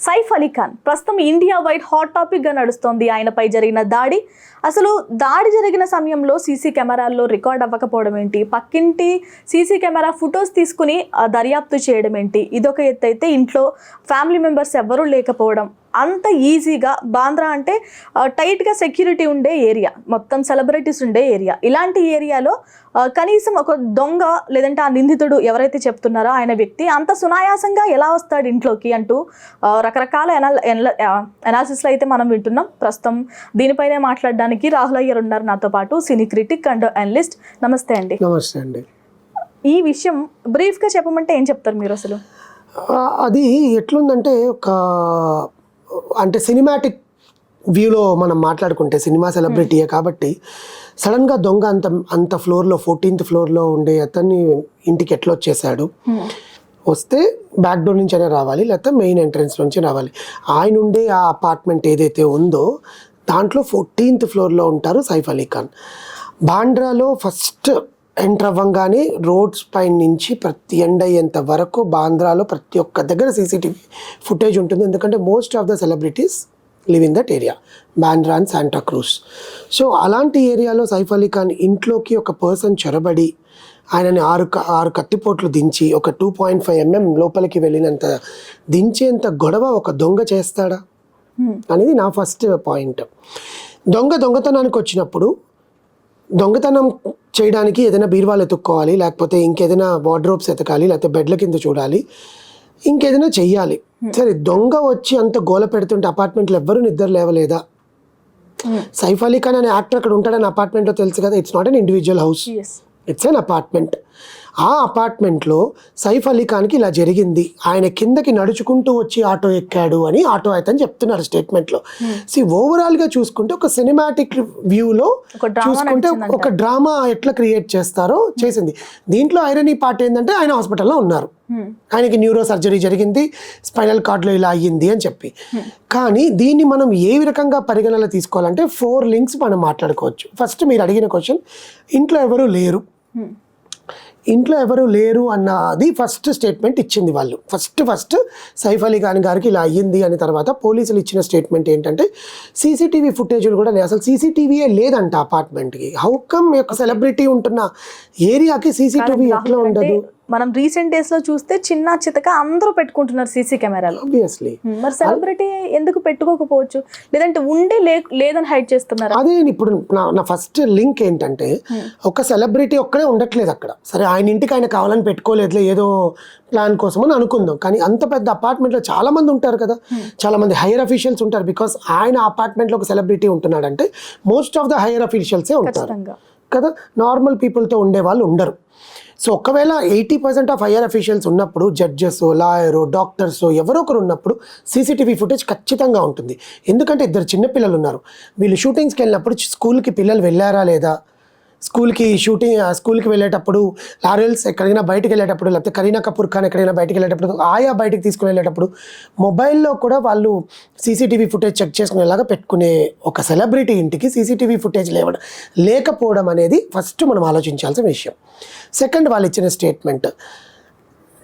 సైఫ్ అలీ ఖాన్. ప్రస్తుతం India wide hot టాపిక్గా నడుస్తోంది ఆయనపై జరిగిన దాడి. అసలు దాడి జరిగిన సమయంలో సీసీ కెమెరాల్లో రికార్డ్ అవ్వకపోవడం ఏంటి? పక్కింటి సీసీ కెమెరా ఫొటోస్ తీసుకుని దర్యాప్తు చేయడం ఏంటి? ఇదొక ఎత్తు అయితే ఇంట్లో ఫ్యామిలీ మెంబర్స్ ఎవ్వరూ లేకపోవడం. అంత ఈజీగా బాంద్రా అంటే టైట్గా సెక్యూరిటీ ఉండే ఏరియా. మొత్తం సెలబ్రిటీస్ ఉండే ఏరియా. ఇలాంటి ఏరియాలో కనీసం ఒక దొంగ లేదంటే ఆ నిందితుడు ఎవరైతే చెప్తున్నారో ఆయన వ్యక్తి అంత సునాయాసంగా ఎలా వస్తాడు ఇంట్లోకి అంటూ రకరకాల ఎనాల ఎనాలిసిస్లో అయితే మనం వింటున్నాం. ప్రస్తుతం దీనిపైనే మాట్లాడడానికి రాహుల్ అయ్యర్ ఉన్నారు నాతో పాటు సినీ క్రిటిక్ అండ్ అనలిస్ట్. నమస్తే అండి. నమస్తే అండి. ఈ విషయం బ్రీఫ్గా చెప్పమంటే ఏం చెప్తారు మీరు అసలు? అది ఎట్లుందంటే ఒక అంటే సినిమాటిక్ వ్యూలో మనం మాట్లాడుకుంటే సినిమా సెలబ్రిటీయే కాబట్టి సడన్గా దొంగ అంత అంత ఫ్లోర్లో ఫోర్టీన్త్ ఫ్లోర్లో ఉండే అతన్ని ఇంటికి ఎట్లా వచ్చేసాడు? వస్తే బ్యాక్ డోర్ నుంచి అయినా రావాలి లేకపోతే మెయిన్ ఎంట్రన్స్ నుంచి రావాలి. ఆయన ఉండే ఆ అపార్ట్మెంట్ ఏదైతే ఉందో దాంట్లో ఫోర్టీన్త్ ఫ్లోర్లో ఉంటారు సైఫ్ అలీ ఖాన్. బాండ్రాలో ఫస్ట్ ఎంటర్ అవ్వంగానే రోడ్స్ పైన నుంచి ప్రతి ఎండ్ అయ్యేంత వరకు బాంద్రాలో ప్రతి ఒక్క దగ్గర సీసీటీవీ ఫుటేజ్ ఉంటుంది. ఎందుకంటే most of the celebrities live in that area Bandra and Santa Cruz. So అలాంటి ఏరియాలో సైఫ్ అలీ ఖాన్ ఇంట్లోకి ఒక పర్సన్ చొరబడి ఆయనని ఆరు క- ఆరు కత్తిపోట్లు దించి ఒక టూ పాయింట్ ఫైవ్ ఎంఎం లోపలికి వెళ్ళినంత దించేంత గొడవ ఒక దొంగ చేస్తాడా? అనేది నా ఫస్ట్ పాయింట్. దొంగ దొంగతనానికి వచ్చినప్పుడు దొంగతనం చేయడానికి ఏదైనా బీరువాలు ఎత్తుక్కోవాలి లేకపోతే ఇంకేదైనా వార్డ్రోబ్స్ ఎతకాలి లేకపోతే బెడ్ల కింద చూడాలి ఇంకేదైనా చెయ్యాలి. సరే దొంగ వచ్చి అంత గోల పెడుతుంటే అపార్ట్మెంట్లో ఎవ్వరూ నిద్ర లేవలేదా? సైఫ్ అలీ ఖాన్ అనే యాక్టర్ అక్కడ ఉంటాడని అపార్ట్మెంట్లో తెలుసు కదా it's not an individual house it's an apartment ఆ అపార్ట్మెంట్లో సైఫ్ అలీ ఖాన్కి ఇలా జరిగింది. ఆయన కిందకి నడుచుకుంటూ వచ్చి ఆటో ఎక్కాడు అని ఆటో అతను చెప్తున్నారు స్టేట్మెంట్లో. సి ఓవరాల్గా చూసుకుంటే ఒక సినిమాటిక్ వ్యూలో చూసుకుంటే. ఒక డ్రామా ఎట్లా క్రియేట్ చేస్తారో చేసింది. దీంట్లో ఐరనీ పార్ట్ ఏంటంటే ఆయన హాస్పిటల్లో ఉన్నారు. ఆయనకి న్యూరో సర్జరీ జరిగింది స్పైనల్ కార్డ్లో ఇలా అయ్యింది అని చెప్పి. కానీ దీన్ని మనం ఏ రకంగా పరిగణలో తీసుకోవాలంటే ఫోర్ లింక్స్ మనం మాట్లాడుకోవచ్చు. ఫస్ట్ మీరు అడిగిన క్వశ్చన్ ఇంట్లో ఎవరు లేరు. ఇంట్లో ఎవరు లేరు అన్నది ఫస్ట్ స్టేట్మెంట్ ఇచ్చింది వాళ్ళు. ఫస్ట్ ఫస్ట్ సైఫ్ అలీ ఖాన్ గారికి ఇలా అయ్యింది అని తర్వాత పోలీసులు ఇచ్చిన స్టేట్మెంట్ ఏంటంటే సీసీటీవీ ఫుటేజ్లు కూడా లేవు. అసలు సీసీటీవీయే లేదంట అపార్ట్మెంట్కి హౌ కమ్ ఒక సెలబ్రిటీ ఉంటున్న ఏరియాకి సీసీటీవీ ఎట్లా ఉండదు? మనం రీసెంట్ డేస్లో చూస్తే చిన్న చితక అందరూ పెట్టుకుంటున్నారు సీసీ కెమెరాలు. ఆబ్వియస్లీ మరి సెలబ్రిటీ ఎందుకు పెట్టుకోకపోవచ్చు? లేదంటే ఉండి లేదని హైడ్ చేస్తున్నారు? అదే నేను ఇప్పుడు నా నా ఫస్ట్ లింక్ ఏంటంటే ఒక సెలబ్రిటీ ఒక్కడే ఉండట్లేదు అక్కడ. సరే ఆయన ఇంటికి ఆయన కావాలని పెట్టుకోలేదులే ఏదో ప్లాన్ కోసం అని అనుకుందాం. కానీ అంత పెద్ద అపార్ట్మెంట్లో చాలా మంది ఉంటారు కదా. చాలా మంది హైయర్ అఫీషియల్స్ ఉంటారు. బికాస్ ఆయన అపార్ట్మెంట్లో ఒక సెలబ్రిటీ ఉంటున్నాడంటే మోస్ట్ ఆఫ్ ద హైయర్ అఫీషియల్సే ఉంటారు. కదా? నార్మల్ పీపుల్తో ఉండే వాళ్ళు ఉండరు. సో ఒకవేళ eighty percent of IR officials ఉన్నప్పుడు జడ్జెస్ లాయరు డాక్టర్స్ ఎవరో ఒకరు ఉన్నప్పుడు సీసీటీవీ ఫుటేజ్ ఖచ్చితంగా ఉంటుంది. ఎందుకంటే ఇద్దరు చిన్నపిల్లలు ఉన్నారు. వీళ్ళు షూటింగ్స్కి వెళ్ళినప్పుడు స్కూల్కి పిల్లలు వెళ్ళారా లేదా? స్కూల్కి షూటింగ్ స్కూల్కి వెళ్ళేటప్పుడు లారెల్స్ ఎక్కడైనా బయటికి వెళ్ళేటప్పుడు లేకపోతే కరీనా కపూర్ ఖాన్ ఎక్కడైనా బయటికి వెళ్ళేటప్పుడు ఆయా బయటికి తీసుకుని వెళ్ళేటప్పుడు మొబైల్లో కూడా వాళ్ళు సీసీటీవీ ఫుటేజ్ చెక్ చేసుకునేలాగా పెట్టుకునే ఒక సెలబ్రిటీ ఇంటికి సీసీటీవీ ఫుటేజ్ లేవడం లేకపోవడం అనేది ఫస్ట్ మనం ఆలోచించాల్సిన విషయం. సెకండ్ వాళ్ళు ఇచ్చిన స్టేట్మెంట్.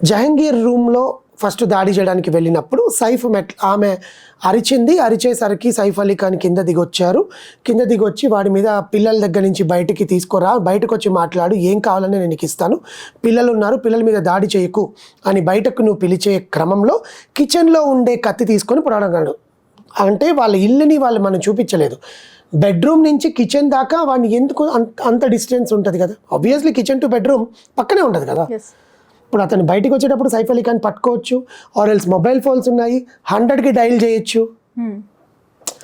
జహంగీర్ రూమ్లో ఫస్ట్ దాడి చేయడానికి వెళ్ళినప్పుడు సైఫ్ మెట్ ఆమె అరిచింది అరిచేసరికి సైఫ్ అలీ ఖాన్ కింద దిగొచ్చారు. కింద దిగొచ్చి వాడి మీద పిల్లల దగ్గర నుంచి బయటికి తీసుకురా బయటకు వచ్చి మాట్లాడు ఏం కావాలని నేను ఇస్తాను. పిల్లలు ఉన్నారు పిల్లల మీద దాడి చేయకు అని బయటకు నువ్వు పిలిచే క్రమంలో కిచెన్లో ఉండే కత్తి తీసుకొని పొడగలడు అంటే వాళ్ళ ఇల్లుని వాళ్ళు మనం చూపించలేదు. బెడ్రూమ్ నుంచి కిచెన్ దాకా వాడిని ఎందుకు అంత- అంత డిస్టెన్స్ ఉంటుంది కదా? ఆబ్వియస్లీ కిచెన్ టు బెడ్రూమ్ పక్కనే ఉంటుంది కదా? ఇప్పుడు అతను బయటికి వచ్చేటప్పుడు సైఫ్ అలీ ఖాన్ పట్టుకోవచ్చు ఆర్ ఎల్స్ మొబైల్ ఫోన్స్ ఉన్నాయి హండ్రెడ్కి డైల్ చేయొచ్చు.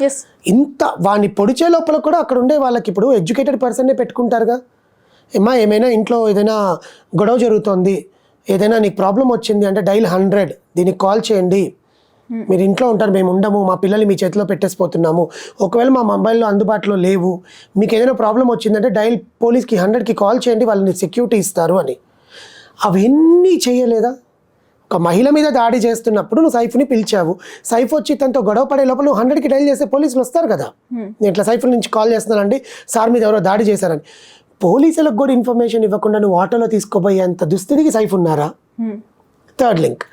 ఎస్ ఇంత వాడిని పొడిచే లోపల కూడా అక్కడ ఉండే వాళ్ళకి ఇప్పుడు ఎడ్యుకేటెడ్ పర్సన్నే పెట్టుకుంటారుగా? ఏమా ఏమైనా ఇంట్లో ఏదైనా గొడవ జరుగుతోంది ఏదైనా నీకు ప్రాబ్లం వచ్చింది అంటే డైల్ హండ్రెడ్ దీనికి కాల్ చేయండి. మీరు ఇంట్లో ఉంటారు మేము ఉండము మా పిల్లల్ని మీ చేతిలో పెట్టేసిపోతున్నాము. ఒకవేళ మా మొబైల్లో అందుబాటులో లేవు మీకు ఏదైనా ప్రాబ్లం వచ్చిందంటే డైల్ పోలీస్కి హండ్రెడ్కి కాల్ చేయండి వాళ్ళని సెక్యూరిటీ ఇస్తారు అని. అవన్నీ చేయలేదా? ఒక మహిళ మీద దాడి చేస్తున్నప్పుడు నువ్వు సైఫ్ని పిలిచావు. సైఫ్ వచ్చి తనతో గొడవ పడే లోపల నువ్వు హండ్రెడ్కి డైల్ చేస్తే పోలీసులు వస్తారు కదా. నేను ఇట్లా సైఫ్ నుంచి కాల్ చేస్తున్నానండి సార్ మీద ఎవరో దాడి చేశారని. పోలీసులకు కూడా ఇన్ఫర్మేషన్ ఇవ్వకుండా నువ్వు ఆటోలో తీసుకోబోయేంత దుస్థితికి సైఫ్ ఉన్నారా? థర్డ్ లింక్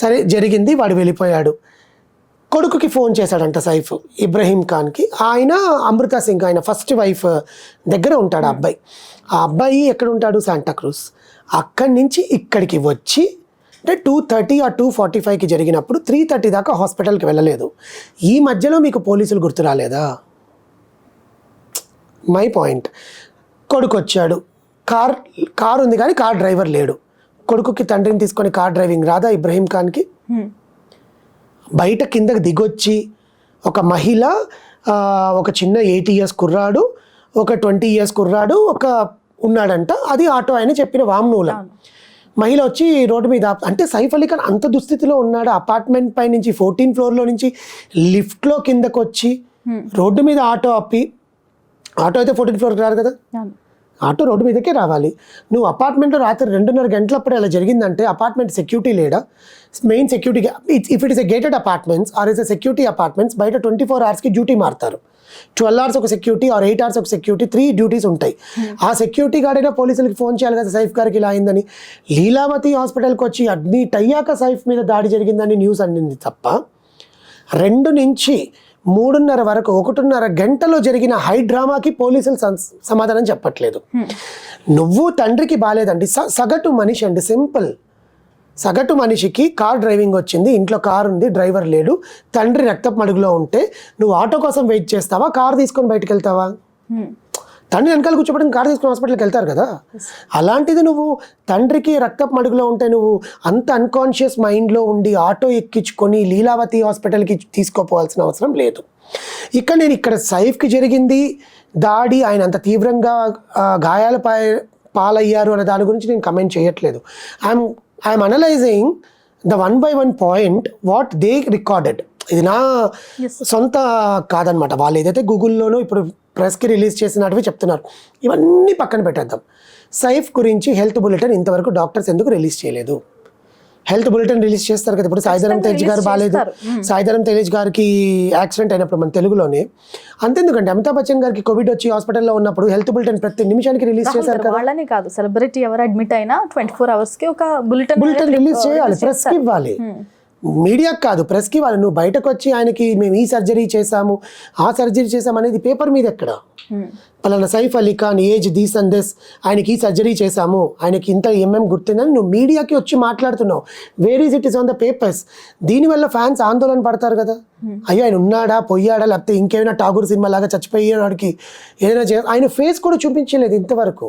సరే జరిగింది వాడు వెళ్ళిపోయాడు. కొడుకుకి ఫోన్ చేశాడంట సైఫ్ ఇబ్రహీం ఖాన్కి. ఆయన అమృతా సింగ్ ఆయన ఫస్ట్ వైఫ్ దగ్గర ఉంటాడు ఆ అబ్బాయి. ఆ అబ్బాయి ఎక్కడ ఉంటాడు శాంటాక్రూస్ అక్కడి నుంచి ఇక్కడికి వచ్చి అంటే టూ థర్టీ ఆ టూ ఫార్టీ ఫైవ్కి జరిగినప్పుడు త్రీ థర్టీ దాకా హాస్పిటల్కి వెళ్ళలేదు. ఈ మధ్యలో మీకు పోలీసులు గుర్తు రాలేదా? మై పాయింట్ కొడుకు వచ్చాడు. కార్ కార్ ఉంది కానీ కార్ డ్రైవర్ లేడు. కొడుకుకి తండ్రిని తీసుకొని కార్ డ్రైవింగ్ రాదా ఇబ్రహీం ఖాన్కి. బయట కిందకి దిగొచ్చి ఒక మహిళ ఒక చిన్న ఎయిటీ ఇయర్స్ కుర్రాడు ఒక ట్వంటీ ఇయర్స్ కుర్రాడు ఒక ఉన్నాడంట. అది ఆటో ఆయన చెప్పిన వామ్నూలం మహిళ వచ్చి రోడ్డు మీద అంటే సైఫ్ అలీ ఖాన్ అంత దుస్థితిలో ఉన్నాడు. అపార్ట్మెంట్ పై నుంచి ఫోర్టీన్ ఫ్లోర్లో నుంచి లిఫ్ట్లో కిందకు వచ్చి రోడ్డు మీద ఆటో ఆపి ఆటో అయితే ఫోర్టీన్ ఫ్లోర్కి రాదు కదా. ఆటో రోడ్డు మీదకే రావాలి. నువ్వు అపార్ట్మెంట్లో రాత్రి రెండున్నర గంటలప్పుడు అలా జరిగిందంటే అపార్ట్మెంట్ సెక్యూరిటీ లేడా? Main security if it is a gated apartments or is a security apartments బయట ట్వంటీ ఫోర్ అవర్స్కి డ్యూటీ మారుతారు. ట్వెల్వ్ అవర్స్ ఒక సెక్యూరిటీ ఆర్ ఎయిట్ అవర్స్ ఒక సెక్యూరిటీ త్రీ డ్యూటీస్ ఉంటాయి. ఆ సెక్యూరిటీ గార్డ్ అయినా పోలీసులకి ఫోన్ చేయాలి కదా సైఫ్ గారికి ఇలా అయిందని. లీలావతి హాస్పిటల్కి వచ్చి అడ్మిట్ అయ్యాక సైఫ్ మీద దాడి జరిగిందని న్యూస్ అందింది తప్ప రెండు నుంచి మూడున్నర వరకు ఒకటిన్నర గంటలో జరిగిన హై డ్రామాకి పోలీసులు సమాధానం చెప్పట్లేదు. నువ్వు తండ్రికి బాగాలేదండి స- సగటు మనిషి అండి సింపుల్. సగటు మనిషికి కార్ డ్రైవింగ్ వచ్చింది ఇంట్లో కార్ ఉంది డ్రైవర్ లేడు తండ్రి రక్తపు మడుగులో ఉంటే నువ్వు ఆటో కోసం వెయిట్ చేస్తావా కార్ తీసుకొని బయటకు వెళ్తావా. తండ్రి వెనకాల కూర్చోబెట్టుకుని కారు తీసుకుని హాస్పిటల్కి వెళ్తారు కదా? అలాంటిది నువ్వు తండ్రికి రక్తపు మడుగులో ఉంటే నువ్వు అంత అన్కాన్షియస్ మైండ్లో ఉండి ఆటో ఎక్కించుకొని లీలావతి హాస్పిటల్కి తీసుకోపోవాల్సిన అవసరం లేదు. ఇక్కడ నేను ఇక్కడ సైఫ్కి జరిగింది. దాడి ఆయన అంత తీవ్రంగా గాయాల పాలయ్యారు అనే దాని గురించి నేను కమెంట్ చేయట్లేదు. I'm I'm analysing the one by one point what they recorded ఇది నా సొంత కాదనమాట. వాళ్ళు ఏదైతే గూగుల్లోనూ ఇప్పుడు ప్రెస్కి రిలీజ్ చేసినట్టువి చెప్తున్నారు. ఇవన్నీ పక్కన పెట్టేద్దాం. సైఫ్ గురించి హెల్త్ బులెటిన్ ఇంతవరకు డాక్టర్స్ ఎందుకు రిలీజ్ చేయలేదు? హెల్త్ బులెటిన్ రిలీజ్ చేస్తారు కదా ఇప్పుడు సాయిధరం తేజ్ గారు బాగాలేదు. సాయిధరం తేజ్ గారికి యాక్సిడెంట్ అయినప్పుడు మన తెలుగులోనే. అంతెందుకంటే అమితాబ్ బచ్చన్ గారికి కోవిడ్ వచ్చి హాస్పిటల్లో ఉన్నప్పుడు హెల్త్ బులెటిన్ ప్రతి నిమిషానికి రిలీజ్ చేశారు కదా. వాళ్ళని కాదు సెలబ్రిటీ ఎవరు అడ్మిట్ అయినా ట్వంటీ ఫోర్ అవర్స్కి ఒక బులెటిన్ బులెటిన్ రిలీజ్ చేయాలి ప్రెస్కి ఇవ్వాలి. మీడియాకి కాదు ప్రెస్కి నువ్వు బయటకు వచ్చి ఆయనకి మేము ఈ సర్జరీ చేసాము ఆ సర్జరీ చేసాము అనేది పేపర్ మీద ఎక్కడ? పలానా Saif Ali Khan age these and this ఆయనకి ఈ సర్జరీ చేసాము ఆయనకి ఇంత ఎంఎం గుర్తుందని నువ్వు మీడియాకి వచ్చి మాట్లాడుతున్నావు. Where is it is on the papers దీనివల్ల ఫ్యాన్స్ ఆందోళన పడతారు కదా. అయ్యో ఆయన ఉన్నాడా పోయాడా లేకపోతే ఇంకేమైనా ఠాగూర్ సినిమా లాగా చచ్చిపోయాడికి ఏదైనా చే ఆయన ఫేస్ కూడా చూపించలేదు ఇంతవరకు.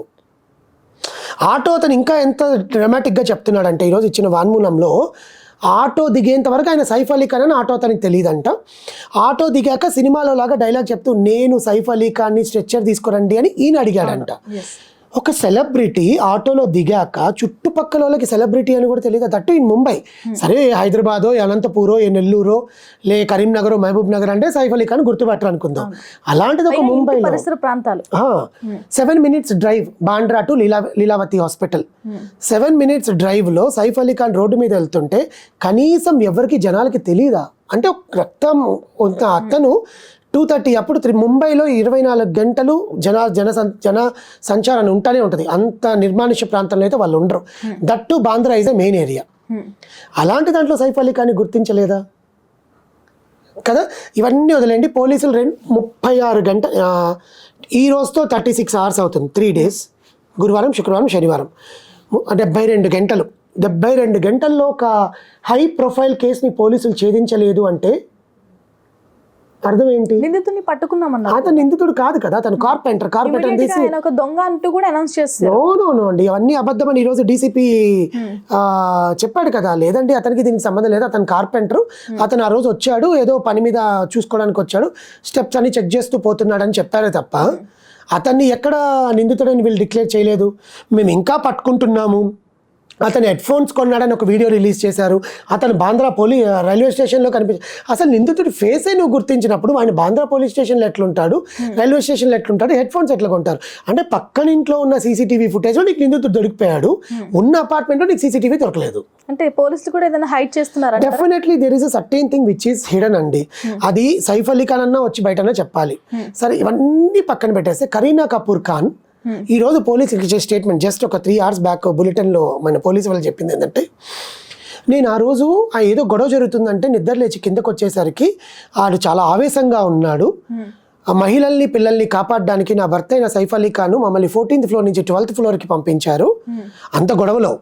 ఆటో అతను ఇంకా ఎంత డ్రమాటిక్గా చెప్తున్నాడంటే ఈరోజు ఇచ్చిన వాన్మూలంలో ఆటో దిగేంత వరకు ఆయన సైఫ్ అలీ ఖాన్ అని ఆటో అతనికి తెలియదంట. ఆటో దిగాక సినిమాలో లాగా డైలాగ్ చెప్తూ నేను సైఫ్ అలీ ఖాన్ని స్ట్రెచ్చర్ తీసుకురండి అని ఈయన అడిగాడంట. ఒక సెలబ్రిటీ ఆటోలో దిగాక చుట్టుపక్కల వాళ్ళకి సెలబ్రిటీ అని కూడా తెలియదు. That in Mumbai. సరే హైదరాబాదో అనంతపూరో ఏ నెల్లూరో లే కరీంనగర్ మహబూబ్ నగర్ అంటే సైఫ్ అలీ ఖాన్ గుర్తుపట్టరు అనుకుందాం. అలాంటిది ఒక ముంబైలో పరిసర ప్రాంతాలు. Seven minutes drive Bandra to Leela Lilavati hospital. Seven minutes డ్రైవ్లో సైఫ్ అలీ ఖాన్ రోడ్డు మీద వెళ్తుంటే కనీసం ఎవరికి జనాలకి తెలియదా అంటే రక్తం అతను టూ థర్టీ అప్పుడు త్రి- ముంబైలో ఇరవై నాలుగు గంటలు జన జన జన సంచారం ఉంటానే ఉంటుంది. అంత నిర్మానుష్య ప్రాంతంలో అయితే వాళ్ళు ఉండరు. That Bandra is a main area. అలాంటి దాంట్లో సైఫ్ అలీ ఖాన్ని గుర్తించలేదా? కదా? ఇవన్నీ వదిలేండి. పోలీసులు రెండు ముప్పై ఆరు గంట ఈ రోజుతో థర్టీ సిక్స్ అవర్స్ అవుతుంది. Three days. గురువారం శుక్రవారం శనివారం. డెబ్బై రెండు గంటలు. డెబ్బై రెండు గంటల్లో ఒక హై ప్రొఫైల్ కేసుని పోలీసులు ఛేదించలేదు అంటే అర్థం ఏంటి నిందితుడిని పట్టుకున్నామన్నారు. అతను నిందితుడు కాదు కదా అతను కార్పెంటర్ కార్పెంటర్ తీసి ఒక దొంగ అంటూ కూడా అనౌన్స్ చేస్తారు నో నో నో అండి. అవన్నీ అబద్ధమని ఈరోజు డీసీపీ చెప్పాడు కదా. లేదండి అతనికి దీనికి సంబంధం లేదు. అతను కార్పెంటర్ అతను ఆ రోజు వచ్చాడు ఏదో పని మీద చూసుకోవడానికి వచ్చాడు. స్టెప్స్ అన్ని చెక్ చేస్తూ పోతున్నాడని చెప్పారే తప్ప అతన్ని ఎక్కడ నిందితుడని వీళ్ళు డిక్లేర్ చేయలేదు. మేము ఇంకా పట్టుకుంటున్నాము. అతను హెడ్ ఫోన్స్ కొన్నాడని ఒక వీడియో రిలీజ్ చేశారు. అతను బాంద్రా పోలీ రైల్వే స్టేషన్లో కనిపించి అసలు నిందితుడి ఫేసే నువ్వు గుర్తించినప్పుడు ఆయన బాంద్రా పోలీస్ స్టేషన్లో ఎట్లుంటాడు? రైల్వే స్టేషన్లో ఎట్లుంటాడు? హెడ్ ఫోన్స్ ఎట్లా కొంటారు? అంటే పక్కన ఇంట్లో ఉన్న సీసీటీవీ ఫుటేజ్లో నీకు నిందితుడు దొరికిపోయాడు. ఉన్న అపార్ట్మెంట్లో నీకు సీసీటీవీ దొరకలేదు. అంటే పోలీసులు కూడా ఏదైనా హైడ్ చేస్తున్నారంట definitely there is a certain thing which is hidden అండి. అది సైఫ్ అలీ ఖాన్ అన్నా వచ్చి బయటనే చెప్పాలి. సరే ఇవన్నీ పక్కన పెట్టేస్తే కరీనా కపూర్ ఖాన్ ఈ రోజు పోలీసులకు ఇచ్చే స్టేట్మెంట్ జస్ట్ ఒక త్రీ అవర్స్ బ్యాక్ బులెటిన్లో మన పోలీసు వాళ్ళు చెప్పింది ఏంటంటే నేను ఆ రోజు ఆ ఏదో గొడవ జరుగుతుందంటే నిద్ర లేచి కిందకు వచ్చేసరికి ఆడు చాలా ఆవేశంగా ఉన్నాడు. ఆ మహిళల్ని పిల్లల్ని కాపాడడానికి నా భర్త అయిన సైఫ్ అలీ ఖాన్ మమ్మల్ని ఫోర్టీన్త్ ఫ్లోర్ నుంచి ట్వెల్త్ ఫ్లోర్కి పంపించారు. అంత గొడవలో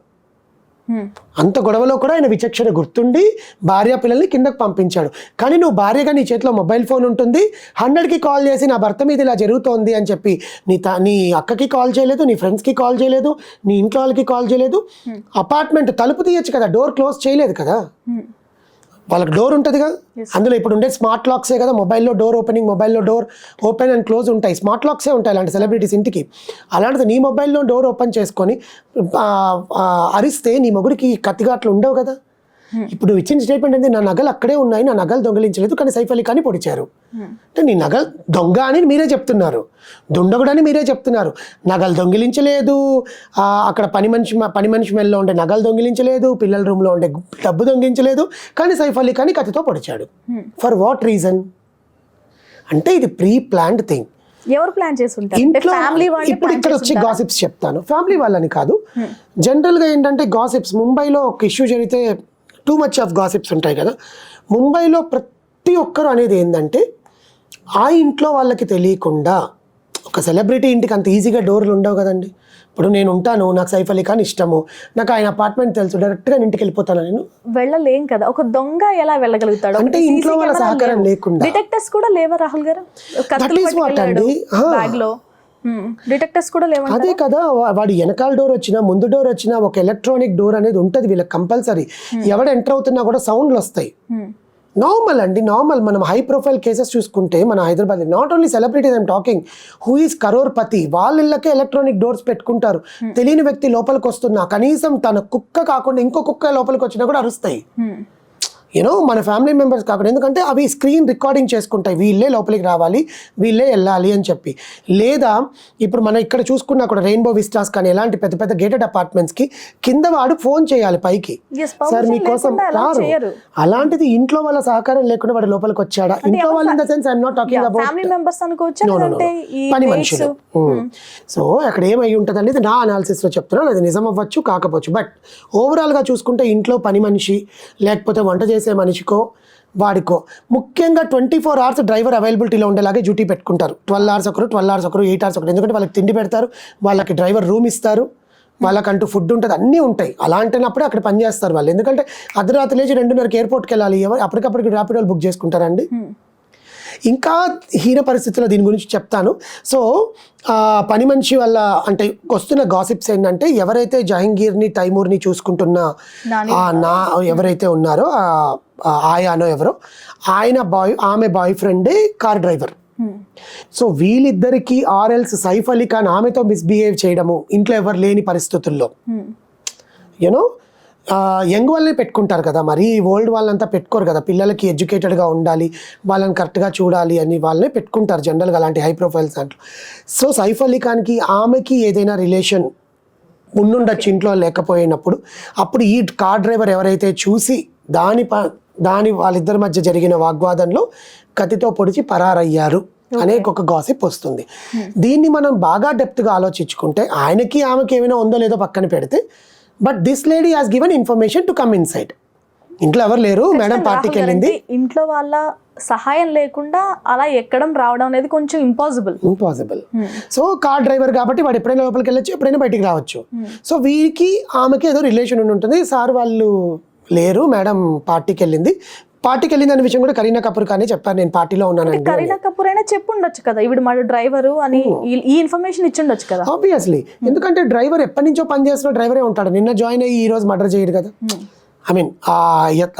అంత గొడవలో కూడా ఆయన విచక్షణ గుర్తుండి భార్య పిల్లల్ని కిందకు పంపించాడు. కానీ నువ్వు భార్యగా నీ చేతిలో మొబైల్ ఫోన్ ఉంటుంది హండ్రెడ్కి కాల్ చేసి నా భర్త మీద ఇలా జరుగుతోంది అని చెప్పి నీ తా నీ అక్కకి కాల్ చేయలేదు నీ ఫ్రెండ్స్కి కాల్ చేయలేదు నీ ఇంట్లో వాళ్ళకి కాల్ చేయలేదు. అపార్ట్మెంట్ తలుపు తీయచ్చు కదా డోర్ క్లోజ్ చేయలేదు కదా. వాళ్ళకి డోర్ ఉంటుందిగా? అందులో ఇప్పుడు ఉండే స్మార్ట్ లాక్సే కదా మొబైల్లో డోర్ ఓపెనింగ్ మొబైల్లో డోర్ ఓపెన్ అండ్ క్లోజ్ ఉంటాయి. స్మార్ట్ లాక్సే ఉంటాయి అలాంటి సెలబ్రిటీస్ ఇంటికి. అలాంటిది నీ మొబైల్లో డోర్ ఓపెన్ చేసుకొని అరిస్తే నీ మొగుడికి కత్తిగాట్లు ఉండవు కదా? ఇప్పుడు ఇచ్చిన స్టేట్మెంట్ ఏంటి నా నగలు అక్కడే ఉన్నాయి నా నగలు దొంగిలించలేదు కానీ సైఫ్ అలీ కానీ పొడిచారు. అంటే నీ నగలు దొంగ అని మీరే చెప్తున్నారు. దుండగుడని మీరే చెప్తున్నారు. నగలు దొంగిలించలేదు. అక్కడ పని మనిషి పని మనిషి మెల్లో ఉండే నగలు దొంగిలించలేదు పిల్లల రూమ్లో ఉండే డబ్బు దొంగిలించలేదు కానీ సైఫ్ అలీ కానీ కత్తితో పొడిచాడు. ఫర్ వాట్ రీజన్ అంటే ఇది ప్రీ ప్లాన్డ్ థింగ్ ఎవరు ప్లాన్ ఇంట్లో ఫ్యామిలీ వాళ్ళు ఇప్పుడు ఇక్కడ వచ్చి గాసిప్స్ చెప్తాను. ఫ్యామిలీ వాళ్ళని కాదు. జనరల్గా ఏంటంటే గాసిప్స్ ముంబైలో ఒక ఇష్యూ జరిగితే టూ మచ్ ఆఫ్ గాసిప్స్ ఉంటాయి కదా. ముంబైలో ప్రతి ఒక్కరు అనేది ఏంటంటే ఆ ఇంట్లో వాళ్ళకి తెలియకుండా ఒక సెలబ్రిటీ ఇంటికి అంత ఈజీగా డోర్లు ఉండవు కదండి. ఇప్పుడు నేను ఉంటాను నాకు సైఫ్ అలీ ఖాన్ ఇష్టము నాకు ఆయన అపార్ట్మెంట్ తెలుసు డైరెక్ట్గా ఇంటికి వెళ్ళిపోతాను నేను. వెళ్ళలేం కదా. ఒక దొంగ ఎలా వెళ్ళగలుగుతాడు? అంటే ఇంట్లో వాళ్ళ సహకారం లేకుండా. డిటెక్టర్స్ కూడా లేవా రాహుల్ గారు? అండి. డిటెక్టర్స్ కూడా లేవంట అదే కదా వాడి వెనకాల డోర్ వచ్చినా ముందు డోర్ వచ్చినా ఒక ఎలక్ట్రానిక్ డోర్ అనేది ఉంటుంది వీళ్ళకి కంపల్సరీ. ఎవడు ఎంటర్ అవుతున్నా కూడా సౌండ్లు వస్తాయి. నార్మల్ అండి నార్మల్. మనం హై ప్రొఫైల్ కేసెస్ చూసుకుంటే మన Hyderabad not only celebrities I'm talking who is crorepati వాళ్ళ ఇళ్ళకే ఎలక్ట్రానిక్ డోర్స్ పెట్టుకుంటారు. తెలియని వ్యక్తి లోపలికి వస్తున్నా కనీసం తన కుక్క కాకుండా ఇంకో కుక్క లోపలికి వచ్చినా కూడా అరుస్తాయి. యూనో మన ఫ్యామిలీ మెంబర్స్ కాకుండా ఎందుకంటే అవి స్క్రీన్ రికార్డింగ్ చేసుకుంటాయి. వీళ్ళే లోపలికి రావాలి వీళ్ళే వెళ్ళాలి అని చెప్పి. లేదా ఇప్పుడు మనం ఇక్కడ చూసుకున్నా కూడా రెయిన్బో విస్టాస్ కానీ ఎలాంటి పెద్ద పెద్ద గేటెడ్ అపార్ట్మెంట్స్కి కింద వాడు ఫోన్ చేయాలి పైకి. సార్ మీకోసం రారు. అలాంటిది ఇంట్లో వాళ్ళ సహకారం లేకుండా వాడు లోపలికి వచ్చాడా? ఇంట్లో వాళ్ళు in the sense I'm not talking about పని? మనుషులు. సో అక్కడ ఏమై ఉంటుంది అనేది నా అనాలిసిస్లో చెప్తున్నాను అది నిజం అవ్వచ్చు కాకపోవచ్చు. బట్ ఓవరాల్గా చూసుకుంటే ఇంట్లో పని మనిషి లేకపోతే వంట చేసే మనిషికో వాడికో. ముఖ్యంగా ట్వంటీ ఫోర్ అవర్స్ డ్రైవర్ అవైలబిలిటీలో ఉండేలాగే డ్యూటీ పెట్టుకుంటారు. ట్వెల్వ్ అవర్స్ ఒకరు ట్వెల్వ్ అవర్స్ ఒకరు ఎయిట్ అవర్స్ ఒకరు. ఎందుకంటే వాళ్ళకి తిండి పెడతారు వాళ్ళకి డ్రైవర్ రూమ్ ఇస్తారు వాళ్ళకంటూ ఫుడ్ ఉంటుంది అన్నీ ఉంటాయి. అలాంటినప్పుడే అక్కడ పని చేస్తారు వాళ్ళు. ఎందుకంటే అర్ధరాత్రి లేచి రెండున్నరకి ఎయిర్పోర్ట్కి వెళ్ళాలి. ఎవరు అప్పటికప్పటికి ర్యాపిడోలు బుక్ చేసుకుంటారండి ఇంకా హీన పరిస్థితుల్లో దీని గురించి చెప్తాను. సో ఆ, పని మనిషి వల్ల అంటే వస్తున్న గాసిప్స్ ఏంటంటే ఎవరైతే జహంగీర్ని తైమూర్ని చూసుకుంటున్న నా ఎవరైతే ఉన్నారో ఆయానో ఎవరో ఆయన బాయ్ ఆమె బాయ్ ఫ్రెండే కార్ డ్రైవర్. సో వీళ్ళిద్దరికి ఆర్ఎల్స్ సైఫ్ అలీ ఖాన్ ఆమెతో మిస్బిహేవ్ చేయడము ఇంట్లో ఎవరు లేని పరిస్థితుల్లో. యూనో యంగ్ వాళ్ళని పెట్టుకుంటారు కదా మరి. ఓల్డ్ వాళ్ళంతా పెట్టుకోరు కదా. పిల్లలకి ఎడ్యుకేటెడ్గా ఉండాలి వాళ్ళని కరెక్ట్గా చూడాలి అని వాళ్ళని పెట్టుకుంటారు జనరల్గా అలాంటి హై ప్రొఫైల్స్ దాంట్లో. సో సైఫ్ అలీ ఖాన్కి ఆమెకి ఏదైనా రిలేషన్ ఉండుండొచ్చు ఇంట్లో లేకపోయినప్పుడు అప్పుడు ఈ కార్ డ్రైవర్ ఎవరైతే చూసి దాని ప దాని వాళ్ళిద్దరి మధ్య జరిగిన వాగ్వాదంలో కత్తితో పొడిచి పరారయ్యారు అనే ఒక గాసిప్ వస్తుంది. దీన్ని మనం బాగా డెప్త్గా ఆలోచించుకుంటే ఆయనకి ఆమెకి ఏమైనా ఉందో లేదో పక్కన పెడితే but this lady has given information to come inside ఇంట్లో ఎవరు లేరు మేడం పార్టీకి వెళ్ళింది. ఇంట్లో వాళ్ళ సహాయం లేకుండా అలా ఎక్కడం రావడం అనేది కొంచెం impossible impossible so car driver కాబట్టి వాడు ఎప్పుడైనా లోపలికి వెళ్ళొచ్చు ఎప్పుడైనా బయటికి రావచ్చు. సో వీరికి ఆమెకి ఏదో రిలేషన్ ఉండి ఉంటుంది. సార్ వాళ్ళు లేరు మేడం పార్టీకి వెళ్ళింది. పార్టీకి వెళ్ళింది అనే విషయం కూడా కరీనా కపూర్ కానీ చెప్పారు. నేను పార్టీలో ఉన్నానండి కరీనా కపూర్ అయినా చెప్పుండొచ్చు కదా. ఇవిడు మా డ్రైవరు అని ఈ- ఇన్ఫర్మేషన్ ఇచ్చుండొచ్చు కదా. ఆబ్వియస్లీ ఎందుకంటే డ్రైవర్ ఎప్పటి నుంచో పని చేస్తున్న డ్రైవరే ఉంటాడు. నిన్న జాయిన్ అయ్యి ఈ రోజు మర్డర్ చేయడు కదా. ఐ మీన్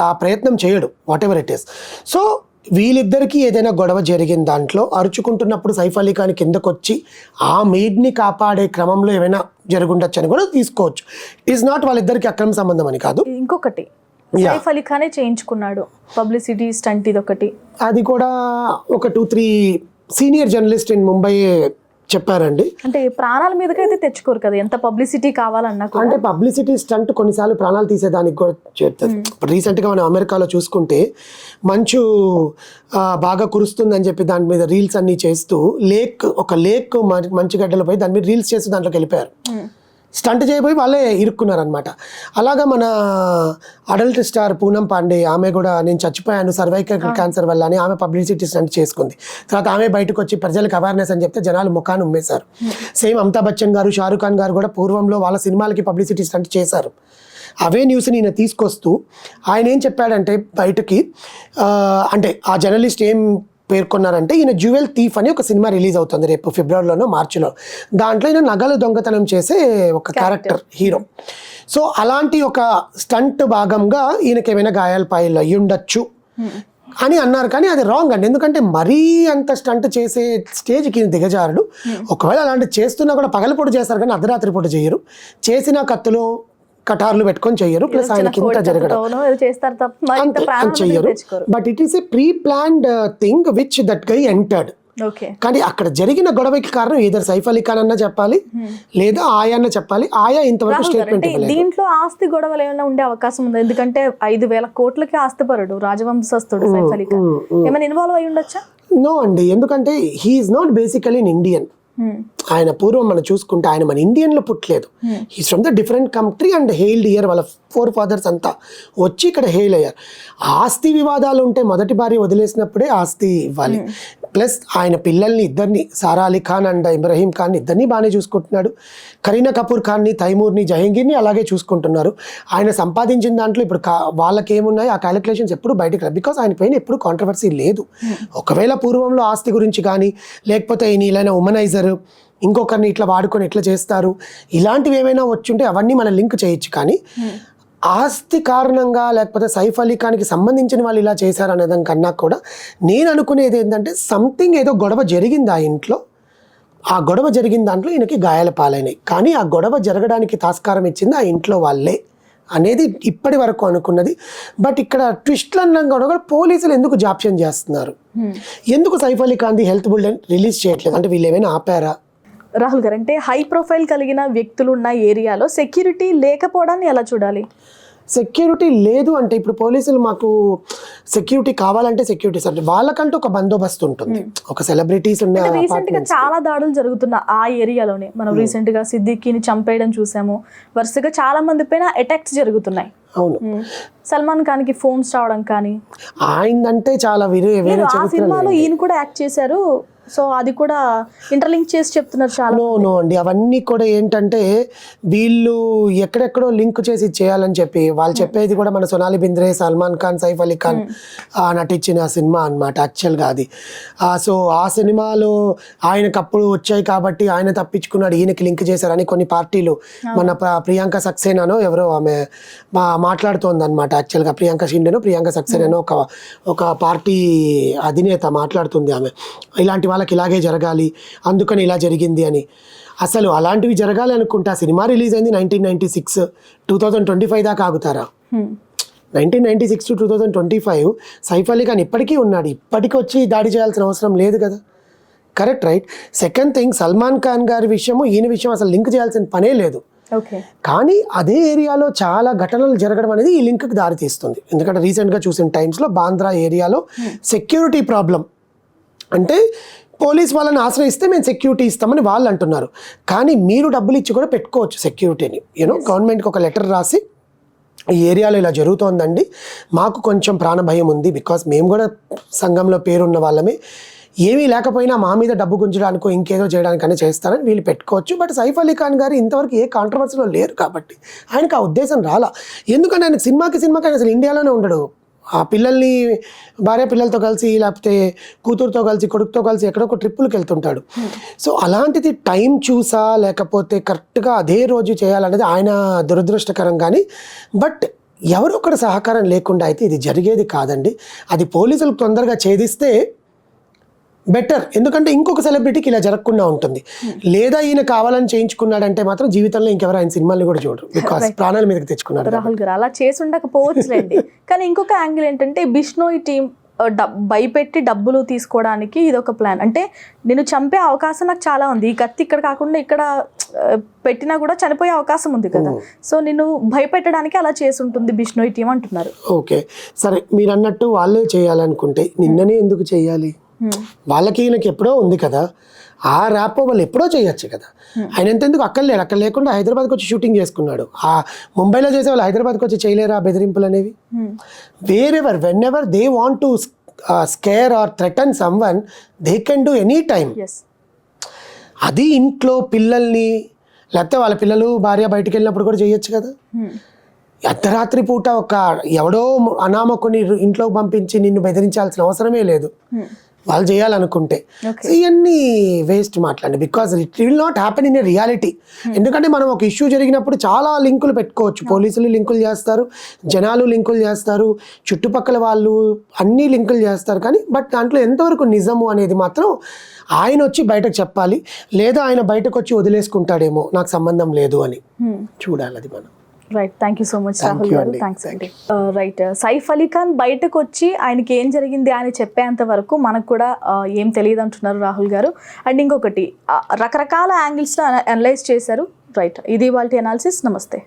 ఆ ప్రయత్నం చేయడు whatever it is so వీళ్ళిద్దరికీ ఏదైనా గొడవ జరిగిన దాంట్లో అరుచుకుంటున్నప్పుడు సైఫ్ అలీ ఖాన్ కిందకు వచ్చి ఆ మెయిడ్ని కాపాడే క్రమంలో ఏమైనా జరుగుండొచ్చు అని కూడా తీసుకోవచ్చు. ఇట్ ఈస్ నాట్ వాళ్ళిద్దరికి అక్రమ సంబంధం అని కాదు. ఇంకొకటి సైఫ్ అలీ ఖానే చేయించుకున్నాడు. పబ్లిసిటీ స్టంట్ ఇది ఒకటి అది కూడా ఒక two three senior journalist in Mumbai చెప్పారండి. అంటే ప్రాణాల మీదకైతే తెచ్చుకోరు కదా ఎంత పబ్లిసిటీ కావాలన్నా అంటే పబ్లిసిటీ స్టంట్ కొన్నిసార్లు ప్రాణాలు తీసేదానికి కూడా చేస్తుంది ఇప్పుడు రీసెంట్గా మనం అమెరికాలో చూసుకుంటే మంచు బాగా కురుస్తుందని చెప్పి దాని మీద రీల్స్ అన్ని చేస్తూ లేక్ ఒక లేక్ మంచు గడ్డలపై దాని మీద రీల్స్ చేస్తూ దాంట్లోకి వెళ్ళిపోయారు. స్టంట్ చేయబోయి వాళ్ళే ఇరుక్కున్నారనమాట అలాగా మన అడల్ట్ స్టార్ పూనం పాండే ఆమె కూడా నేను చచ్చిపోయాను సర్వైకల్ క్యాన్సర్ వల్ల అని ఆమె పబ్లిసిటీ స్టంట్ చేసుకుంది. తర్వాత ఆమె బయటకు వచ్చి ప్రజలకు అవేర్నెస్ అని చెప్తే జనాలు ముఖాన్ని ఉమ్మేశారు. సేమ్ అమితాబ్ బచ్చన్ గారు షారుఖ్ ఖాన్ గారు కూడా పూర్వంలో వాళ్ళ సినిమాలకి పబ్లిసిటీ స్టంట్ చేశారు. అవే న్యూస్ని ఈయన తీసుకొస్తూ ఆయన ఏం చెప్పాడంటే బయటకి అంటే ఆ జర్నలిస్ట్ ఏం పేర్కొన్నారంటే ఈయన జ్యువెల్ థీఫ్ అని ఒక సినిమా రిలీజ్ అవుతుంది రేపు ఫిబ్రవరిలోనో మార్చిలో. దాంట్లో ఈయన నగలు దొంగతనం చేసే ఒక క్యారెక్టర్ హీరో సో అలాంటి ఒక స్టంట్ భాగంగా ఈయనకి ఏమైనా గాయాల పాయలు అయ్యి ఉండొచ్చు అని అన్నారు. కానీ అది రాంగ్ అండి. ఎందుకంటే మరీ అంత స్టంట్ చేసే స్టేజ్కి ఈయన దిగజారుడు. ఒకవేళ అలాంటి చేస్తున్నా కూడా పగలపూట చేస్తారు కానీ అర్ధరాత్రి పూట చేయరు. చేసిన కత్తులు కటార్లు పెట్టుకొని చెయ్యరు ప్లస్ ఆయనకి ఇంత జరగడం. చెయ్యరు. But it is a pre planned thing which that guy entered కానీ అక్కడ జరిగిన గొడవకి కారణం ఏదర్ సైఫ్ అలీ ఖాన్ అన్న చెప్పాలి లేదా ఆయా అన్న చెప్పాలి. ఆయా ఇంతవరకు స్టేట్మెంట్ దీంట్లో ఆస్తి గొడవలు ఏమైనా ఉండే అవకాశం ఉంది? ఎందుకంటే ఐదు వేల కోట్లకి ఆస్తిపరుడు రాజవంశస్థుడు సైఫ్ అలీ ఖాన్. ఏమైనా ఇన్వాల్వ్ అయి ఉండొచ్చా నో అండి. ఎందుకంటే he's not basically in Indian. ఆయన పూర్వం మనం చూసుకుంటే ఆయన మన ఇండియన్లో పుట్టలేదు. He's from the different country and hailed here వాళ్ళ ఫోర్ ఫాదర్స్ అంతా వచ్చి ఇక్కడ హెయిల్ అయ్యారు. ఆస్తి వివాదాలు ఉంటే మొదటి భార్య వదిలేసినప్పుడే ఆస్తి ఇవ్వాలి. ప్లస్ ఆయన పిల్లల్ని ఇద్దరిని సారా అలీ ఖాన్ అండ్ ఇబ్రహీం ఖాన్ ఇద్దరిని బాగానే చూసుకుంటున్నాడు. కరీనా కపూర్ ఖాన్ని తైమూర్ని జహంగీర్ని అలాగే చూసుకుంటున్నారు. ఆయన సంపాదించిన దాంట్లో ఇప్పుడు కా వాళ్ళకి ఏమున్నాయి ఆ క్యాలిక్యులేషన్స్ ఎప్పుడు బయటకు రాదు బికాస్ ఆయన పైన ఎప్పుడు కాంట్రవర్సీ లేదు. ఒకవేళ పూర్వంలో ఆస్తి గురించి కానీ లేకపోతే ఈయన ఇలా ఉమనైజర్ ఇంకొకరిని ఇట్లా వాడుకొని ఎట్లా చేస్తారు? ఇలాంటివి ఏమైనా వచ్చుంటే అవన్నీ మనం లింక్ చేయొచ్చు. కానీ ఆస్తి కారణంగా లేకపోతే సైఫ్ అలీ ఖాన్కి సంబంధించిన వాళ్ళు ఇలా చేశారనే దానికన్నా కూడా నేను అనుకునేది ఏంటంటే సంథింగ్ ఏదో గొడవ జరిగింది ఆ ఇంట్లో. ఆ గొడవ జరిగిన దాంట్లో ఈయనకి గాయాల పాలైనాయి. కానీ ఆ గొడవ జరగడానికి తాస్కారం ఇచ్చింది ఆ ఇంట్లో వాళ్ళే అనేది ఇప్పటి వరకు అనుకున్నది. బట్ ఇక్కడ ట్విస్ట్లు అన్న కూడా పోలీసులు ఎందుకు జాప్యం చేస్తున్నారు? ఎందుకు సైఫ్ అలీ ఖాన్ది హెల్త్ బుల్ రిలీజ్ చేయట్లేదు? అంటే వీళ్ళు ఏమైనా ఆపారా? రాహుల్ గారు అంటే హై ప్రొఫైల్ కలిగిన వ్యక్తులు ఉన్న ఏరియాలో సెక్యూరిటీ లేకపోవడాన్ని ఎలా చూడాలి? సెక్యూరిటీ లేదు అంటే ఇప్పుడు పోలీసులు మాకు సెక్యూరిటీ కావాలంటే సెక్యూరిటీ అంటే వాళ్ళకంటూ ఒక బందోబస్తు ఉంటుంది. ఒక సెలబ్రిటీస్ రీసెంట్గా. చాలా దాడులు జరుగుతున్న ఆ ఏరియాలోనే మనం రీసెంట్గా సిద్దికిని చంపేయడం చూసాము. వరుసగా చాలా మంది పైన అటాక్స్ జరుగుతున్నాయి. అవును. సల్మాన్ ఖాన్కి ఫోన్స్ రావడం కానీ ఆయనంటే చాలా వేరే వేరే సినిమాలో ఈయన కూడా యాక్ట్ చేశారు. సో అది కూడా ఇంటర్లింక్ చేసి చెప్తున్నారు చాలా నో నో అండి. అవన్నీ కూడా ఏంటంటే వీళ్ళు ఎక్కడెక్కడో లింక్ చేసి చేయాలని చెప్పి వాళ్ళు చెప్పేది కూడా మన సొనాలి బింద్రే సల్మాన్ ఖాన్ సైఫ్ అలీ ఖాన్ ఆ, నటించిన సినిమా అనమాట యాక్చువల్గా అది. సో ఆ సినిమాలో ఆయనకు అప్పుడు వచ్చాయి కాబట్టి ఆయన తప్పించుకున్నాడు ఈయనకి లింక్ చేశారని కొన్ని పార్టీలు. మన ప్ర- ప్రియాంక సక్సేనానో ఎవరో ఆమె మాట్లాడుతోంది అనమాట యాక్చువల్గా ప్రియాంక షిండేనో ప్రియాంక సక్సేనానో ఒక ఒక పార్టీ అధినేత మాట్లాడుతుంది ఆమె. ఇలాంటి వాళ్ళకి ఇలాగే జరగాలి అందుకని ఇలా జరిగింది అని. అసలు అలాంటివి జరగాలి అనుకుంటే ఆ సినిమా రిలీజ్ అయింది nineteen ninety six two thousand twenty five దాకా ఆగుతారా. Nineteen ninety six to two thousand twenty five Saif Ali Khan ఇప్పటికీ ఉన్నాడు. ఇప్పటికీ వచ్చి దాడి చేయాల్సిన అవసరం లేదు కదా. Correct right. Second thing Salman Khan గారి విషయము ఈయన విషయం అసలు లింక్ చేయాల్సిన పనే లేదు. కానీ అదే ఏరియాలో చాలా ఘటనలు జరగడం అనేది ఈ లింక్కి దారితీస్తుంది. ఎందుకంటే రీసెంట్గా చూసిన టైమ్స్లో బాంద్రా ఏరియాలో సెక్యూరిటీ ప్రాబ్లం అంటే పోలీస్ వాళ్ళని ఆశ్రయిస్తే మేము సెక్యూరిటీ ఇస్తామని వాళ్ళు అంటున్నారు. కానీ మీరు డబ్బులు ఇచ్చి కూడా పెట్టుకోవచ్చు సెక్యూరిటీని. యూనో గవర్నమెంట్కి ఒక లెటర్ రాసి ఈ ఏరియాలో ఇలా జరుగుతోందండి. మాకు కొంచెం ప్రాణభయం ఉంది బికాస్ మేము కూడా సంఘంలో పేరున్న వాళ్ళమే. ఏమీ లేకపోయినా మా మీద డబ్బు గుంజడానికో ఇంకేదో చేయడానికైనా చేస్తారని వీళ్ళు పెట్టుకోవచ్చు. బట్ సైఫ్ అలీ ఖాన్ గారు ఇంతవరకు ఏ కాంట్రవర్సీలో లేరు కాబట్టి ఆయనకు ఆ ఉద్దేశం రాలా. ఎందుకంటే ఆయన సినిమాకి సినిమాకి ఆయన అసలు ఇండియాలోనే ఉండడు. ఆ పిల్లల్ని భార్య పిల్లలతో కలిసి లేకపోతే కూతురుతో కలిసి కొడుకుతో కలిసి ఎక్కడో ఒక ట్రిప్పులకు వెళ్తుంటాడు. సో అలాంటిది టైం చూసా లేకపోతే కరెక్ట్గా అదే రోజు చేయాలనేది ఆయన దురదృష్టకరం కానీ బట్ ఎవరో ఒకరి సహకారం లేకుండా అయితే ఇది జరిగేది కాదండి. అది పోలీసులకు తొందరగా ఛేదిస్తే బెటర్. ఎందుకంటే ఇంకొక సెలబ్రిటీకి ఇలా జరగకుండా ఉంటుంది. లేదా ఈయన కావాలని చేయించుకున్నాడంటే మాత్రం జీవితంలో ఇంకెవరు ఆయన సినిమాల్ని కూడా చూడరు. బికాస్ ప్రాణాల మీదకి తెచ్చుకున్నాడు రాహుల్ గారు అలా చేసి ఉండకపోవచ్చులేండి. కానీ ఇంకొక యాంగిల్ ఏంటంటే బిష్ణోయ్ టీం భయపెట్టి డబ్బులు తీసుకోవడానికి ఇది ఒక ప్లాన్. అంటే నేను చంపే అవకాశం నాకు చాలా ఉంది. ఈ కత్తి ఇక్కడ కాకుండా ఇక్కడ పెట్టినా కూడా చనిపోయే అవకాశం ఉంది కదా. సో నేను భయపెట్టడానికి అలా చేసి ఉంటుంది బిష్ణోయ్ టీం అంటున్నారు. ఓకే సరే మీరు అన్నట్టు వాళ్ళే చేయాలనుకుంటే నిన్ననే ఎందుకు చేయాలి? వాళ్ళకి ఈయనకి ఎప్పుడో ఉంది కదా ఆ ర్యాప్ వాళ్ళు ఎప్పుడో చేయొచ్చు కదా. ఆయన ఎంతెందుకు అక్కడ లేడు? అక్కడ లేకుండా హైదరాబాద్కి వచ్చి షూటింగ్ చేసుకున్నాడు. ఆ ముంబైలో చేసే వాళ్ళు హైదరాబాద్కి వచ్చి చేయలేరా ఆ బెదిరింపులు అనేవి? Wherever whenever they want to scare or threaten someone they can do any time అది ఇంట్లో పిల్లల్ని లేకపోతే వాళ్ళ పిల్లలు భార్య బయటికి వెళ్ళినప్పుడు కూడా చేయొచ్చు కదా. అర్ధరాత్రి పూట ఒక ఎవడో అనామకుని ఇంట్లోకి పంపించి నిన్ను బెదిరించాల్సిన అవసరమే లేదు. వాళ్ళు చేయాలనుకుంటే. ఇవన్నీ వేస్ట్ మాట్లాడండి because it will not happen in reality ఎందుకంటే మనం ఒక ఇష్యూ జరిగినప్పుడు చాలా లింకులు పెట్టుకోవచ్చు. పోలీసులు లింకులు చేస్తారు జనాలు లింకులు చేస్తారు చుట్టుపక్కల వాళ్ళు అన్ని లింకులు చేస్తారు. కానీ బట్ దాంట్లో ఎంతవరకు నిజము అనేది మాత్రం ఆయన వచ్చి బయటకు చెప్పాలి లేదా ఆయన బయటకు వచ్చి వదిలేసుకుంటాడేమో నాకు సంబంధం లేదు అని. చూడాలి అది మనం. Right thank you so much Rahul garu. Thanks అండి. రైట్ సైఫ్ అలీ ఖాన్ బయటకు వచ్చి ఆయనకి ఏం జరిగింది అని చెప్పేంత వరకు మనకు కూడా uh, ఏం తెలియదు అంటున్నారు రాహుల్ గారు. అండ్ ఇంకొకటి uh, రకరకాల యాంగిల్స్లో అనలైజ్ చేశారు. రైట్ ఇది వాళ్ళ అనాలిసిస్ నమస్తే.